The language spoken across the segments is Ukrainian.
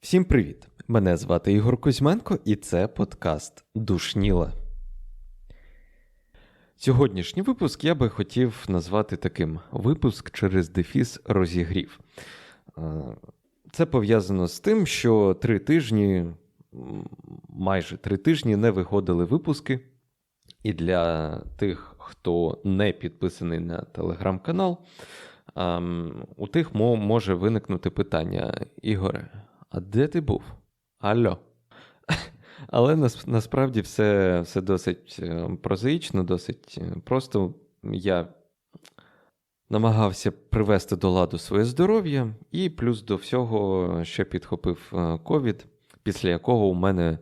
Всім привіт! Мене звати Ігор Кузьменко, і це подкаст Душніла. Сьогоднішній випуск я би хотів назвати таким: випуск через дефіс розігрів. Е, Це пов'язано з тим, що три тижні, майже три тижні не виходили випуски. І для тих, хто не підписаний на телеграм-канал, ем, у тих може виникнути питання: Ігоре, а де ти був? Алло. Але нас, насправді все, все досить е, прозаїчно, досить е, просто. Я намагався привести до ладу своє здоров'я, і плюс до всього ще підхопив е, ковід, після якого у мене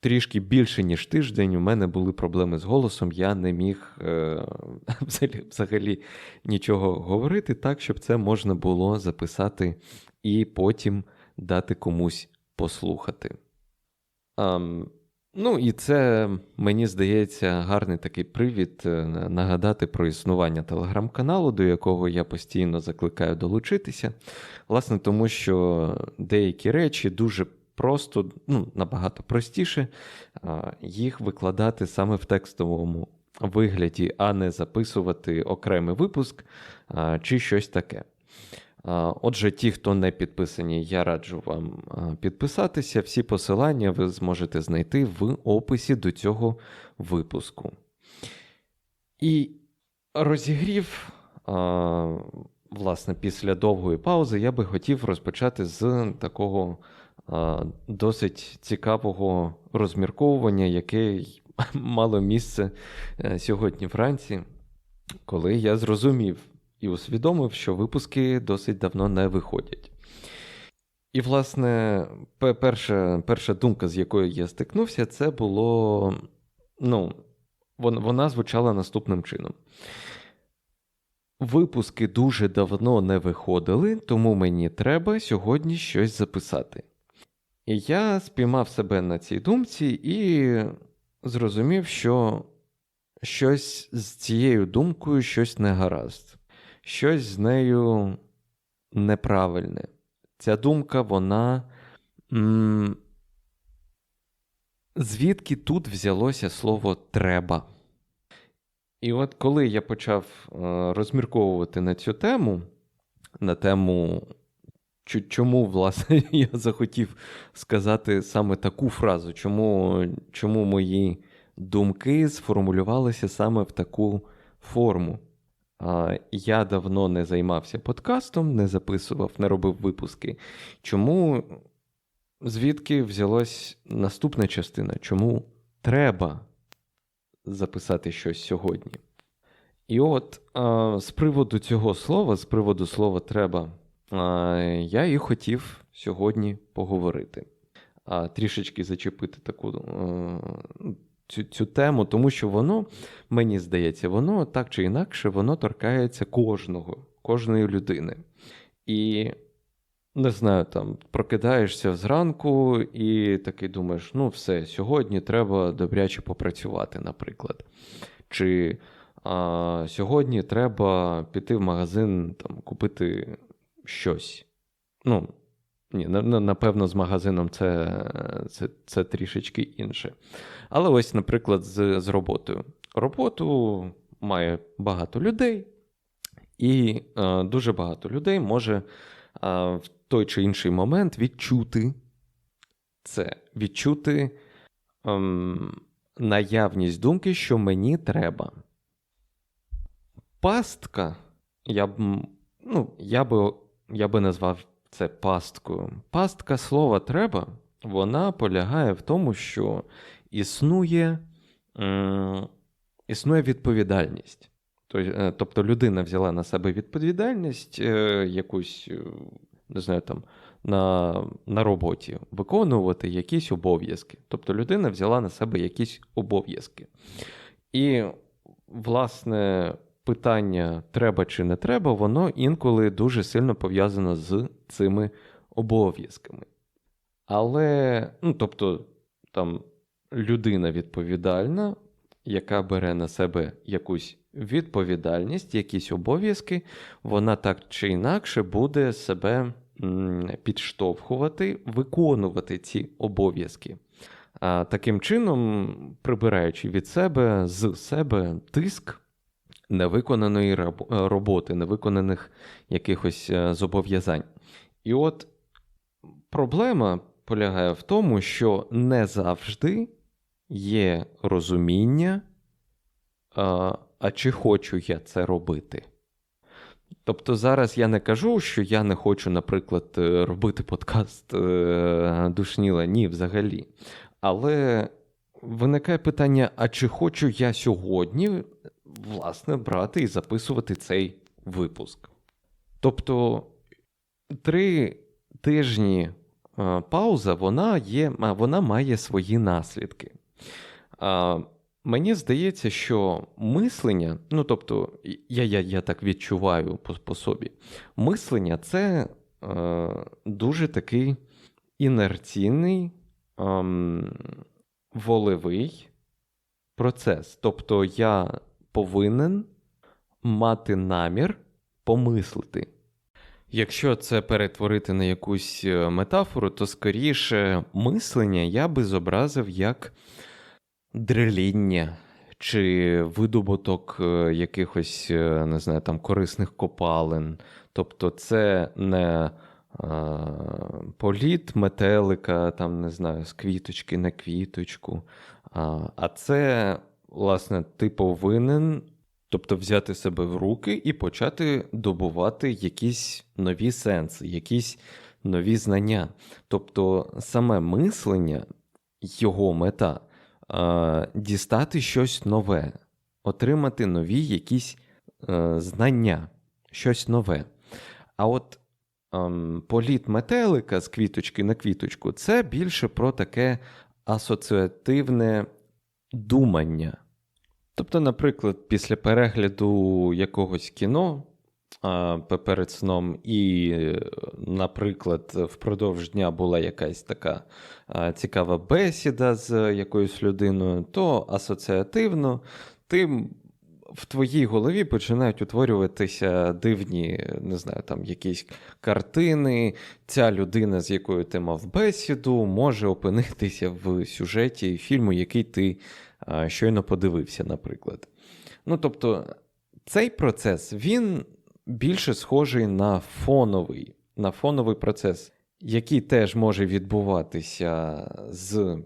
трішки більше, ніж тиждень, у мене були проблеми з голосом. Я не міг е, взагалі, взагалі нічого говорити так, щоб це можна було записати і потім дати комусь послухати. Ам, ну, і це, мені здається, гарний такий привід е, нагадати про існування телеграм-каналу, до якого я постійно закликаю долучитися. Власне, тому що деякі речі дуже просто, ну, набагато простіше їх викладати саме в текстовому вигляді, а не записувати окремий випуск чи щось таке. Отже, ті, хто не підписані, я раджу вам підписатися. Всі посилання ви зможете знайти в описі до цього випуску. І розігрів, власне, після довгої паузи я би хотів розпочати з такого досить цікавого розмірковування, яке мало місце е, сьогодні вранці, коли я зрозумів і усвідомив, що випуски досить давно не виходять. І, власне, перша, перша думка, з якою я стикнувся, це було. Ну, вона звучала наступним чином. Випуски дуже давно не виходили, тому мені треба сьогодні щось записати. Я спіймав себе на цій думці і зрозумів, що щось з цією думкою щось не гаразд, щось з нею неправильне. Ця думка, вона. М- звідки тут взялося слово треба? І от коли я почав е, розмірковувати на цю тему, на тему, чому, власне, я захотів сказати саме таку фразу, чому, чому мої думки сформулювалися саме в таку форму. Я давно не займався подкастом, не записував, не робив випуски. Чому звідки взялась наступна частина? Чому треба записати щось сьогодні? І от з приводу цього слова, з приводу слова треба, я і хотів сьогодні поговорити, трішечки зачепити таку е, цю, цю тему, тому що воно, мені здається, воно так чи інакше, воно торкається кожного, кожної людини. І не знаю, там прокидаєшся зранку і такий думаєш: ну, все, сьогодні треба добряче попрацювати, наприклад. Чи а, сьогодні треба піти в магазин, там, купити щось. Ну, ні, на- на- напевно, з магазином це, це, це трішечки інше. Але ось, наприклад, з, з роботою. Роботу має багато людей, і е, дуже багато людей може е, в той чи інший момент відчути це, відчути ем, наявність думки, що мені треба. Пастка, я б, ну, я би, я би назвав це пасткою. Пастка слова треба, вона полягає в тому, що існує, існує відповідальність. Е, Тобто людина взяла на себе відповідальність е, якусь, е, не знаю, там, на, на роботі виконувати якісь обов'язки. Тобто людина взяла на себе якісь обов'язки. І, власне, питання треба чи не треба, воно інколи дуже сильно пов'язано з цими обов'язками. Але, ну, тобто, там людина відповідальна, яка бере на себе якусь відповідальність, якісь обов'язки, вона так чи інакше буде себе підштовхувати, виконувати ці обов'язки. А таким чином, прибираючи від себе з себе тиск невиконаної е, роботи, невиконаних якихось е, зобов'язань. І от проблема полягає в тому, що не завжди є розуміння, а, а чи хочу я це робити. Тобто зараз я не кажу, що я не хочу, наприклад, е, робити подкаст е, Душніла. Ні, взагалі. Але виникає питання: а чи хочу я сьогодні, власне, брати і записувати цей випуск? Тобто, три тижні е, пауза, вона, є, вона має свої наслідки. Мені здається, що мислення, ну тобто, я я, я так відчуваю по, по собі, мислення це е, дуже такий інерційний, ем, волевий процес. Тобто я повинен мати намір помислити. Якщо це перетворити на якусь е, метафору, то скоріше мислення я би зобразив як дреління чи видобуток е, якихось, е, не знаю, там корисних копалин. Тобто це не е, політ метелика, там, не знаю, з квіточки на квіточку. А, а це, власне, ти повинен. Тобто взяти себе в руки і почати добувати якісь нові сенси, якісь нові знання. Тобто саме мислення, його мета е, дістати щось нове, отримати нові якісь е, знання, щось нове. А от ем, політ метелика з квіточки на квіточку це більше про таке асоціативне думання. Тобто, наприклад, після перегляду якогось кіно перед сном, і, наприклад, впродовж дня була якась така цікава бесіда з якоюсь людиною, то асоціативно ти в твоїй голові починають утворюватися дивні, не знаю, там якісь картини. Ця людина, з якою ти мав бесіду, може опинитися в сюжеті фільму, який ти щойно подивився, наприклад. Ну, тобто, цей процес він більше схожий на фоновий, на фоновий процес, який теж може відбуватися з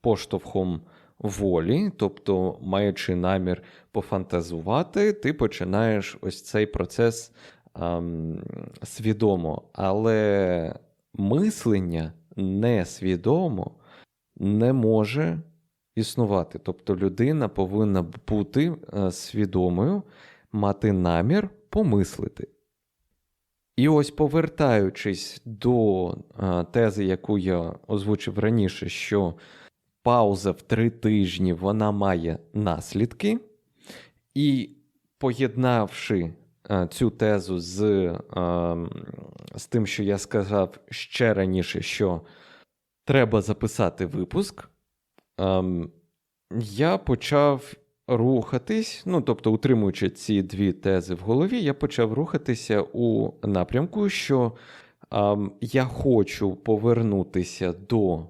поштовхом волі, тобто, маючи намір пофантазувати, ти починаєш ось цей процес ем, свідомо. Але мислення несвідомо не може існувати. Тобто людина повинна бути е, свідомою, мати намір помислити. І ось повертаючись до е, тези, яку я озвучив раніше, що пауза в три тижні вона має наслідки, і поєднавши е, цю тезу з, е, з тим, що я сказав ще раніше, що треба записати випуск, е, я почав рухатись, ну тобто, утримуючи ці дві тези в голові, я почав рухатися у напрямку, що я хочу повернутися до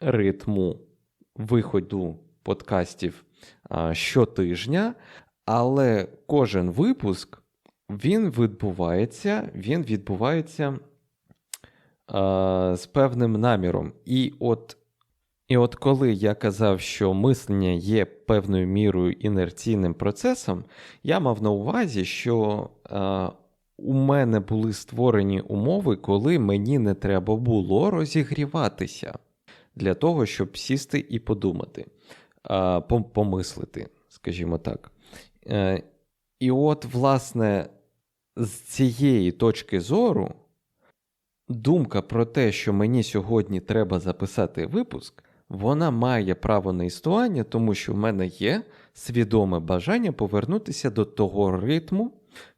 ритму виходу подкастів щотижня, але кожен випуск він відбувається, він відбувається з певним наміром. І от і от коли я казав, що мислення є певною мірою інерційним процесом, я мав на увазі, що а, у мене були створені умови, коли мені не треба було розігріватися для того, щоб сісти і подумати, помислити, скажімо так. Е, і от, власне, з цієї точки зору, думка про те, що мені сьогодні треба записати випуск, вона має право на існування, тому що в мене є свідоме бажання повернутися до того ритму,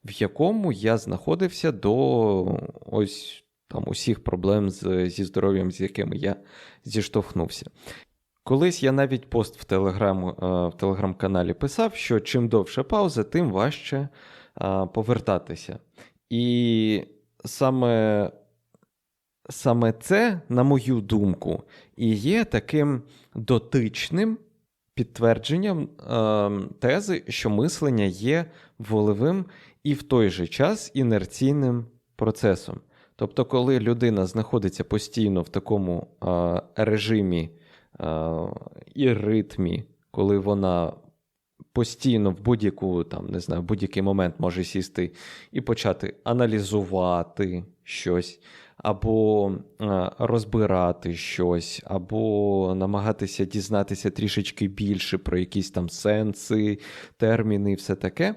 в якому я знаходився до ось там усіх проблем з, зі здоров'ям, з якими я зіштовхнувся. Колись я навіть пост в, телеграм, е, в телеграм-каналі писав, що чим довше пауза, тим важче е, повертатися. І саме, саме це, на мою думку, і є таким дотичним підтвердженням е, тези, що мислення є волевим і в той же час інерційним процесом. Тобто, коли людина знаходиться постійно в такому е, режимі е, і ритмі, коли вона постійно в будь-яку там не знаю, в будь-який момент може сісти і почати аналізувати щось, або е, розбирати щось, або намагатися дізнатися трішечки більше про якісь там сенси, терміни і все таке.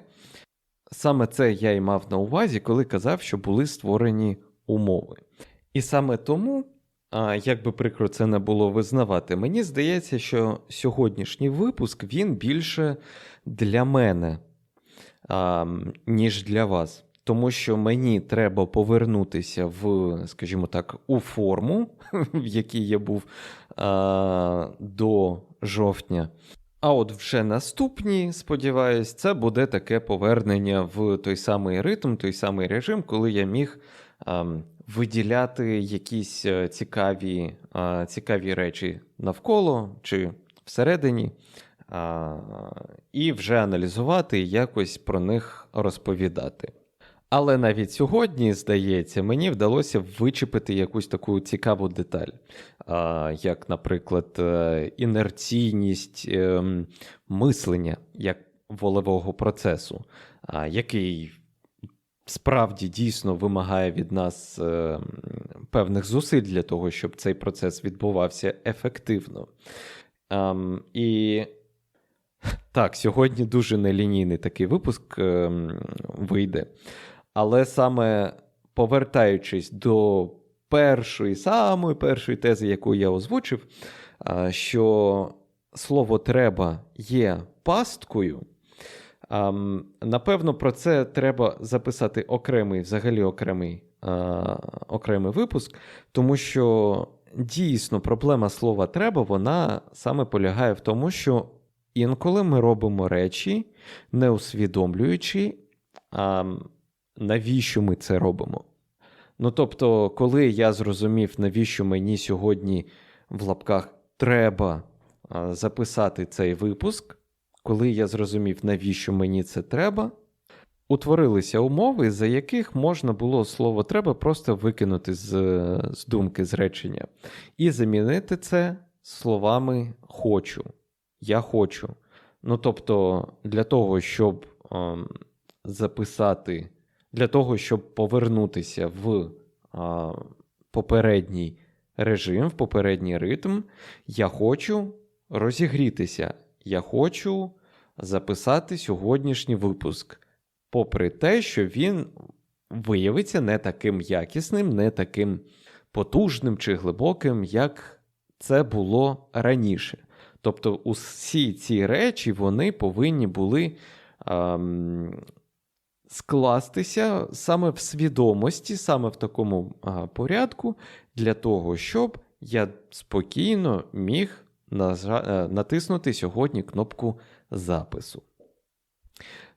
Саме це я і мав на увазі, коли казав, що були створені умови. І саме тому, а, як би прикро це не було визнавати, мені здається, що сьогоднішній випуск він більше для мене, а, ніж для вас. Тому що мені треба повернутися в, скажімо так, у форму, в якій я був а, до жовтня. А от вже наступні, сподіваюсь, це буде таке повернення в той самий ритм, той самий режим, коли я міг ем, виділяти якісь е, цікаві, е, цікаві речі навколо чи всередині, і вже аналізувати і якось про них розповідати. Але навіть сьогодні, здається, мені вдалося вичепити якусь таку цікаву деталь, як, наприклад, е, інерційність ем, мислення як волевого процесу, який справді дійсно вимагає від нас е, певних зусиль для того, щоб цей процес відбувався ефективно. Ем, І так, сьогодні дуже нелінійний такий випуск ем, вийде. Але саме повертаючись до першої, самої першої тези, яку я озвучив, що слово треба є пасткою. Напевно, про це треба записати окремий, взагалі окремий, окремий випуск, тому що дійсно проблема слова треба, вона саме полягає в тому, що інколи ми робимо речі, не усвідомлюючи. Навіщо ми це робимо. Ну тобто, коли я зрозумів, навіщо мені сьогодні в лапках треба записати цей випуск, коли я зрозумів, навіщо мені це треба, утворилися умови, за яких можна було слово треба просто викинути з, з думки, з речення, і замінити це словами хочу. Я хочу. Ну тобто, для того, щоб ем, записати для того, щоб повернутися в а, попередній режим, в попередній ритм, я хочу розігрітися. Я хочу записати сьогоднішній випуск, попри те, що він виявиться не таким якісним, не таким потужним чи глибоким, як це було раніше. Тобто, усі ці речі вони повинні були. Ем, скластися саме в свідомості, саме в такому а, порядку, для того, щоб я спокійно міг. Е, натиснути сьогодні кнопку запису.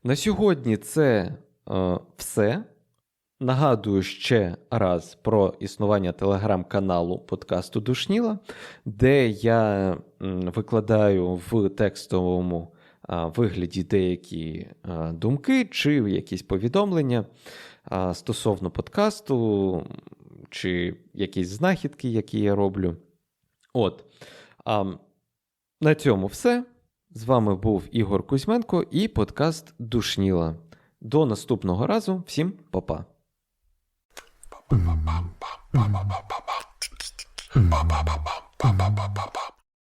На сьогодні це е, все. Нагадую ще раз про існування телеграм-каналу подкасту Душніла, де я викладаю в текстовому вигляді деякі думки чи якісь повідомлення стосовно подкасту, чи якісь знахідки, які я роблю. От. На цьому все. З вами був Ігор Кузьменко і подкаст Душніла. До наступного разу. Всім па-па. Ba ba ba ba ba ba ba ba ba ba ba ba ba ba ba